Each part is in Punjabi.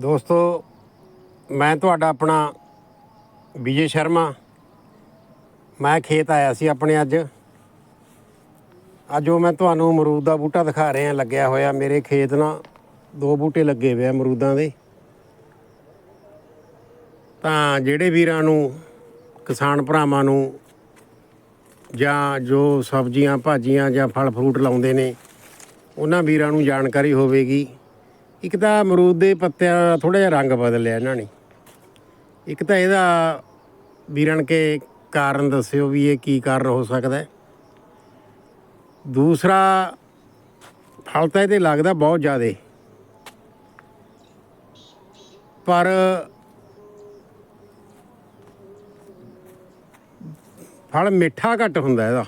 ਦੋਸਤੋ, ਮੈਂ ਤੁਹਾਡਾ ਆਪਣਾ ਵਿਜੇ ਸ਼ਰਮਾ। ਮੈਂ ਖੇਤ ਆਇਆ ਸੀ ਆਪਣੇ ਅੱਜ। ਅੱਜ ਉਹ ਮੈਂ ਤੁਹਾਨੂੰ ਅਮਰੂਦ ਦਾ ਬੂਟਾ ਦਿਖਾ ਰਿਹਾ, ਲੱਗਿਆ ਹੋਇਆ ਮੇਰੇ ਖੇਤ ਨਾਲ। ਦੋ ਬੂਟੇ ਲੱਗੇ ਹੋਏ ਆ ਅਮਰੂਦਾਂ ਦੇ। ਤਾਂ ਜਿਹੜੇ ਵੀਰਾਂ ਨੂੰ, ਕਿਸਾਨ ਭਰਾਵਾਂ ਨੂੰ, ਜਾਂ ਜੋ ਸਬਜ਼ੀਆਂ, ਭਾਜੀਆਂ ਜਾਂ ਫਲ ਫਰੂਟ ਲਾਉਂਦੇ ਨੇ, ਉਹਨਾਂ ਵੀਰਾਂ ਨੂੰ ਜਾਣਕਾਰੀ ਹੋਵੇਗੀ। ਇੱਕ ਤਾਂ ਅਮਰੂਦ ਦੇ ਪੱਤਿਆਂ ਦਾ ਥੋੜਾ ਜਿਹਾ ਰੰਗ ਬਦਲਿਆ ਇਹਨਾਂ ਨੇ। ਇੱਕ ਤਾਂ ਇਹਦਾ ਵੀਰਨ ਕੇ ਕਾਰਨ ਦੱਸਿਓ ਵੀ ਇਹ ਕੀ ਕਾਰਨ ਹੋ ਸਕਦਾ ਹੈ। ਦੂਸਰਾ, ਫਲ ਤਾਂ ਇਹਦੇ ਲੱਗਦਾ ਬਹੁਤ ਜ਼ਿਆਦੇ। ਪਰ ਫਲ ਮਿੱਠਾ ਘੱਟ ਹੁੰਦਾ ਇਹਦਾ।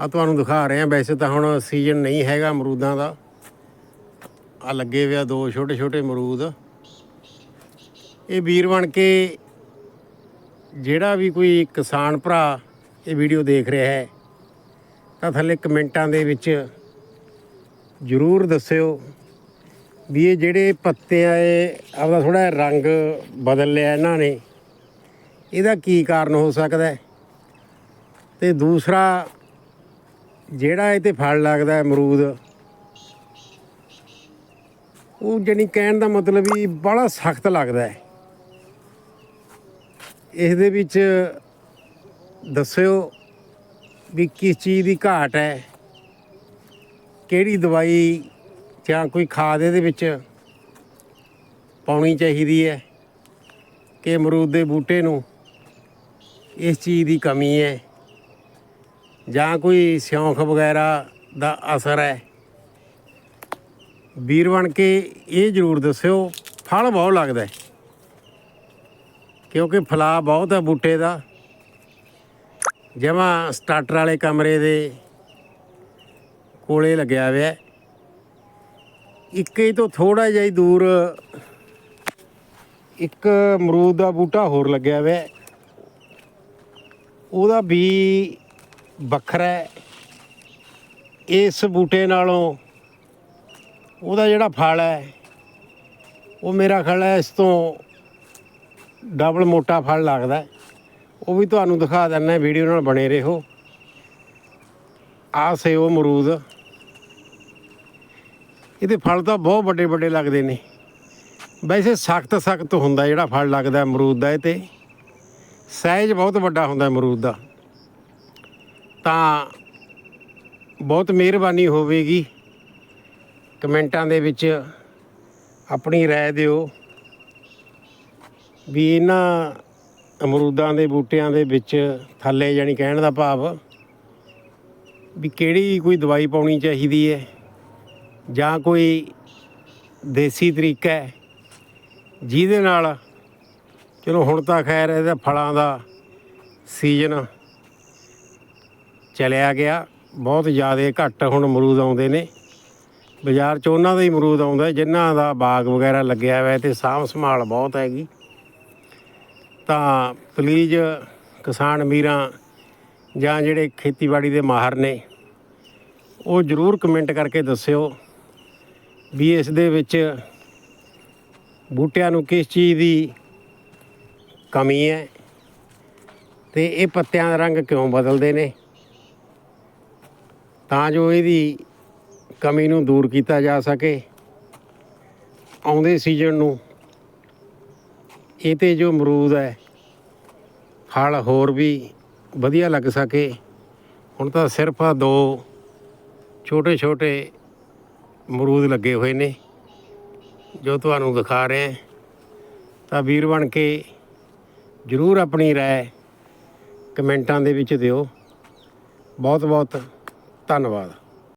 ਆ ਤੁਹਾਨੂੰ ਦਿਖਾ ਰਹੇ ਆ ਵੈਸੇ ਤਾਂ ਹੁਣ ਸੀਜ਼ਨ ਨਹੀਂ ਹੈਗਾ ਅਮਰੂਦਾਂ ਦਾ। ਆ ਲੱਗੇ ਹੋਏ ਆ ਦੋ ਛੋਟੇ ਛੋਟੇ ਅਮਰੂਦ। ਇਹ ਵੀਰ ਬਣ ਕੇ ਜਿਹੜਾ ਵੀ ਕੋਈ ਕਿਸਾਨ ਭਰਾ ਇਹ ਵੀਡੀਓ ਦੇਖ ਰਿਹਾ ਹੈ, ਤਾਂ ਥੱਲੇ ਕਮੈਂਟਾਂ ਦੇ ਵਿੱਚ ਜ਼ਰੂਰ ਦੱਸਿਓ ਵੀ ਇਹ ਜਿਹੜੇ ਪੱਤੇ ਆਏ ਇਹ ਆਪਦਾ ਥੋੜਾ ਰੰਗ ਬਦਲ ਲਿਆ ਇਹਨਾਂ ਨੇ। ਇਹਦਾ ਕੀ ਕਾਰਨ ਹੋ ਸਕਦਾ ਹੈ? ਤੇ ਦੂਸਰਾ, ਜਿਹੜਾ ਇਹ ਤੇ ਫਲ ਲੱਗਦਾ ਅਮਰੂਦ ਉਹ ਜਾਣੀ ਕਹਿਣ ਦਾ ਮਤਲਬ ਵੀ ਬੜਾ ਸਖਤ ਲੱਗਦਾ ਹੈ। ਇਸ ਦੇ ਵਿੱਚ ਦੱਸਿਓ ਵੀ ਕਿਸ ਚੀਜ਼ ਦੀ ਘਾਟ ਹੈ, ਕਿਹੜੀ ਦਵਾਈ ਜਾਂ ਕੋਈ ਖਾਦ ਇਹਦੇ ਵਿੱਚ ਪਾਉਣੀ ਚਾਹੀਦੀ ਹੈ ਕਿ ਅਮਰੂਦ ਦੇ ਬੂਟੇ ਨੂੰ ਇਸ ਚੀਜ਼ ਦੀ ਕਮੀ ਹੈ ਜਾਂ ਕੋਈ ਸਿਉਂਖ ਵਗੈਰਾ ਦਾ ਅਸਰ ਹੈ। ਵੀਰ ਬਣ ਕੇ ਇਹ ਜ਼ਰੂਰ ਦੱਸਿਓ, ਫਲ ਬਹੁਤ ਲੱਗਦਾ ਕਿਉਂਕਿ ਫਲਾ ਬਹੁਤ ਹੈ ਬੂਟੇ ਦਾ। ਜਮਾ ਸਟਾਰਟਰ ਵਾਲੇ ਕਮਰੇ ਦੇ ਕੋਲੇ ਲੱਗਿਆ ਹੋਇਆ ਹੈ। ਇੱਕ ਤੋਂ ਥੋੜਾ ਜਿਹਾ ਹੀ ਦੂਰ ਇੱਕ ਅਮਰੂਦ ਦਾ ਬੂਟਾ ਹੋਰ ਲੱਗਿਆ ਹੋਇਆ ਉਹਦਾ ਵੀ ਵੱਖਰਾ ਇਸ ਬੂਟੇ ਨਾਲੋਂ ਉਹਦਾ ਜਿਹੜਾ ਫਲ ਹੈ, ਉਹ ਮੇਰਾ ਖਿਆਲ ਹੈ ਇਸ ਤੋਂ ਡਬਲ ਮੋਟਾ ਫਲ ਲੱਗਦਾ ਉਹ ਵੀ ਤੁਹਾਨੂੰ ਦਿਖਾ ਦਿੰਦਾ ਵੀਡੀਓ ਨਾਲ ਬਣੇ ਰਹੋ। ਆਹ ਸੇ ਉਹ ਅਮਰੂਦ। ਇਹਦੇ ਫਲ ਤਾਂ ਬਹੁਤ ਵੱਡੇ ਵੱਡੇ ਲੱਗਦੇ ਨੇ। ਵੈਸੇ ਸਖਤ ਸਖਤ ਹੁੰਦਾ ਜਿਹੜਾ ਫਲ ਲੱਗਦਾ ਅਮਰੂਦ ਦਾ, ਇਹ ਤੇ ਸਾਈਜ਼ ਬਹੁਤ ਵੱਡਾ ਹੁੰਦਾ ਅਮਰੂਦ ਦਾ। ਤਾਂ ਬਹੁਤ ਮਿਹਰਬਾਨੀ ਹੋਵੇਗੀ। ਕਮੈਂਟਾਂ ਦੇ ਵਿੱਚ ਆਪਣੀ رائے ਦਿਓ ਵੀ ਇਹਨਾਂ ਅਮਰੂਦਾਂ ਦੇ ਬੂਟਿਆਂ ਦੇ ਵਿੱਚ ਥੱਲੇ ਜਾਨੀ ਕਹਿਣ ਦਾ ਭਾਵ ਵੀ ਕਿਹੜੀ ਕੋਈ ਦਵਾਈ ਪਾਉਣੀ ਚਾਹੀਦੀ ਹੈ ਜਾਂ ਕੋਈ ਦੇਸੀ ਤਰੀਕਾ ਹੈ ਜਿਹਦੇ ਨਾਲ ਚਲੋ ਹੁਣ ਤਾਂ ਖੈਰ ਇਹਦਾ ਫਲਾਂ ਦਾ ਸੀਜ਼ਨ ਚਲਿਆ ਗਿਆ ਬਹੁਤ ਜ਼ਿਆਦਾ ਘੱਟ ਹੁਣ ਅਮਰੂਦ ਆਉਂਦੇ ਨੇ ਬਾਜ਼ਾਰ 'ਚ ਉਹਨਾਂ ਦਾ ਹੀ ਅਮਰੂਦ ਆਉਂਦਾ, ਜਿਨ੍ਹਾਂ ਦਾ ਬਾਗ ਵਗੈਰਾ ਲੱਗਿਆ ਹੋਇਆ ਤੇ ਸਾਂਭ ਸੰਭਾਲ ਬਹੁਤ ਹੈਗੀ। ਤਾਂ ਪਲੀਜ਼ ਕਿਸਾਨ ਵੀਰਾਂ ਜਾਂ ਜਿਹੜੇ ਖੇਤੀਬਾੜੀ ਦੇ ਮਾਹਰ ਨੇ, ਉਹ ਜ਼ਰੂਰ ਕਮੈਂਟ ਕਰਕੇ ਦੱਸਿਓ ਵੀ ਇਸ ਦੇ ਵਿੱਚ ਬੂਟਿਆਂ ਨੂੰ ਕਿਸ ਚੀਜ਼ ਦੀ ਕਮੀ ਹੈ ਤੇ ਇਹ ਪੱਤਿਆਂ ਦਾ ਰੰਗ ਕਿਉਂ ਬਦਲਦੇ ਨੇ। ਤਾਂ ਜੋ ਇਹਦੀ ਕਮੀ ਨੂੰ ਦੂਰ ਕੀਤਾ ਜਾ ਸਕੇ। ਆਉਂਦੇ ਸੀਜ਼ਨ ਨੂੰ ਇਹ ਤੇ ਜੋ ਅਮਰੂਦ ਹੈ, ਫਲ ਹੋਰ ਵੀ ਵਧੀਆ ਲੱਗ ਸਕੇ। ਹੁਣ ਤਾਂ ਸਿਰਫ ਆ ਦੋ ਛੋਟੇ ਛੋਟੇ ਅਮਰੂਦ ਲੱਗੇ ਹੋਏ ਨੇ, ਜੋ ਤੁਹਾਨੂੰ ਦਿਖਾ ਰਹੇ ਹਾਂ। ਤਾਂ ਵੀਰ ਬਣ ਕੇ ਜ਼ਰੂਰ ਆਪਣੀ ਰਾਏ ਕਮੈਂਟਾਂ ਦੇ ਵਿੱਚ ਦਿਓ। ਬਹੁਤ ਬਹੁਤ ਧੰਨਵਾਦ।